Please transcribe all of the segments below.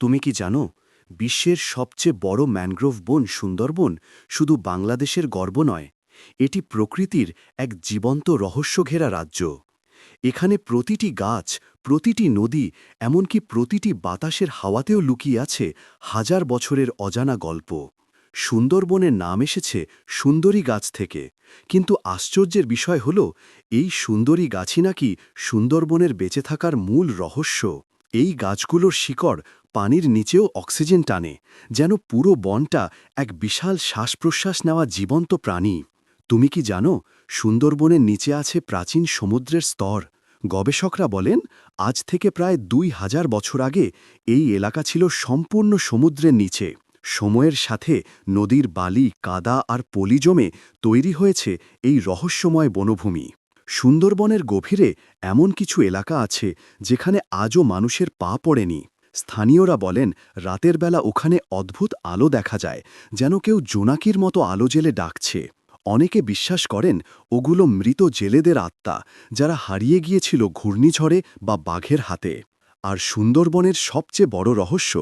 তুমি কি জানো, বিশ্বের সবচেয়ে বড় ম্যানগ্রোভ বন সুন্দরবন শুধু বাংলাদেশের গর্ব নয়, এটি প্রকৃতির এক জীবন্ত রহস্যঘেরা রাজ্য। এখানে প্রতিটি গাছ, প্রতিটি নদী, এমনকি প্রতিটি বাতাসের হাওয়াতেও লুকিয়ে আছে হাজার বছরের অজানা গল্প। সুন্দরবনের নাম এসেছে সুন্দরী গাছ থেকে। কিন্তু আশ্চর্যের বিষয় হল, এই সুন্দরী গাছই নাকি সুন্দরবনের বেঁচে থাকার মূল রহস্য? এই গাছগুলোর শিকড় পানির নিচেও অক্সিজেন টানে, যেন পুরো বনটা এক বিশাল শ্বাস-প্রশ্বাস নেওয়া জীবন্ত প্রাণী। তুমি কি জানো, সুন্দরবনের নিচে আছে প্রাচীন সমুদ্রের স্তর। গবেষকরা বলেন, আজ থেকে প্রায় দুই হাজার বছর আগে এই এলাকা ছিল সম্পূর্ণ সমুদ্রের নিচে। সময়ের সাথে নদীর বালি, কাদা আর পলি জমে তৈরি হয়েছে এই রহস্যময় বনভূমি। সুন্দরবনের গভীরে এমন কিছু এলাকা আছে যেখানে আজও মানুষের পা পড়েনি। স্থানীয়রা বলেন, রাতের বেলা ওখানে অদ্ভুত আলো দেখা যায়, যেন কেউ জোনাকির মতো আলো জেলে ডাকছে। অনেকে বিশ্বাস করেন, ওগুলো মৃত জেলেদের আত্মা, যারা হারিয়ে গিয়েছিল ঘূর্ণিঝড়ে বা বাঘের হাতে। আর সুন্দরবনের সবচেয়ে বড় রহস্য,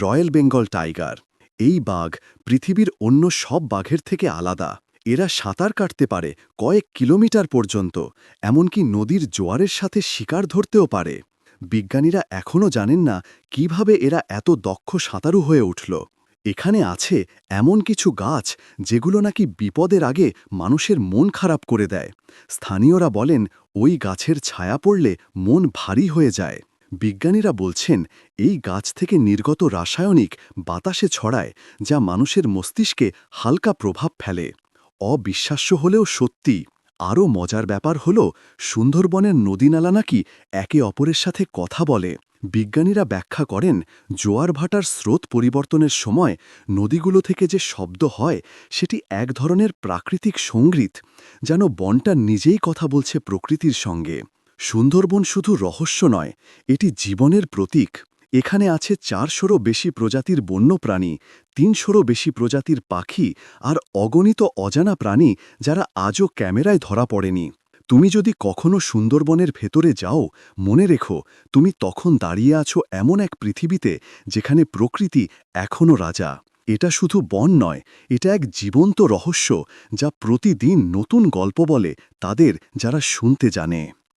রয়্যাল বেঙ্গল টাইগার। এই বাঘ পৃথিবীর অন্য সব বাঘের থেকে আলাদা। এরা সাঁতার কাটতে পারে কয়েক কিলোমিটার পর্যন্ত, এমনকি নদীর জোয়ারের সাথে শিকার ধরতেও পারে। বিজ্ঞানীরা এখনও জানেন না কীভাবে এরা এত দক্ষ সাঁতারু হয়ে উঠল। এখানে আছে এমন কিছু গাছ যেগুলো নাকি বিপদের আগে মানুষের মন খারাপ করে দেয়। স্থানীয়রা বলেন, ওই গাছের ছায়া পড়লে মন ভারী হয়ে যায়। বিজ্ঞানীরা বলছেন, এই গাছ থেকে নির্গত রাসায়নিক বাতাসে ছড়ায়, যা মানুষের মস্তিষ্কে হালকা প্রভাব ফেলে। অবিশ্বাস্য হলেও সত্যি। আরও মজার ব্যাপার হল, সুন্দরবনের নদীনালা নাকি একে অপরের সাথে কথা বলে। বিজ্ঞানীরা ব্যাখ্যা করেন, জোয়ার ভাটার স্রোত পরিবর্তনের সময় নদীগুলো থেকে যে শব্দ হয়, সেটি এক ধরনের প্রাকৃতিক সংগীত, যেন বনটা নিজেই কথা বলছে প্রকৃতির সঙ্গে। সুন্দরবন শুধু রহস্য নয়, এটি জীবনের প্রতীক। এখানে আছে চারশোরও বেশি প্রজাতির বন্যপ্রাণী, তিনশোরও বেশি প্রজাতির পাখি আর অগণিত অজানা প্রাণী যারা আজও ক্যামেরায় ধরা পড়েনি। তুমি যদি কখনো সুন্দরবনের ভেতরে যাও, মনে রেখো, তুমি তখন দাঁড়িয়ে আছো এমন এক পৃথিবীতে যেখানে প্রকৃতি এখনও রাজা। এটা শুধু বন নয়, এটা এক জীবন্ত রহস্য যা প্রতিদিন নতুন গল্প বলে তাদের যারা শুনতে জানে।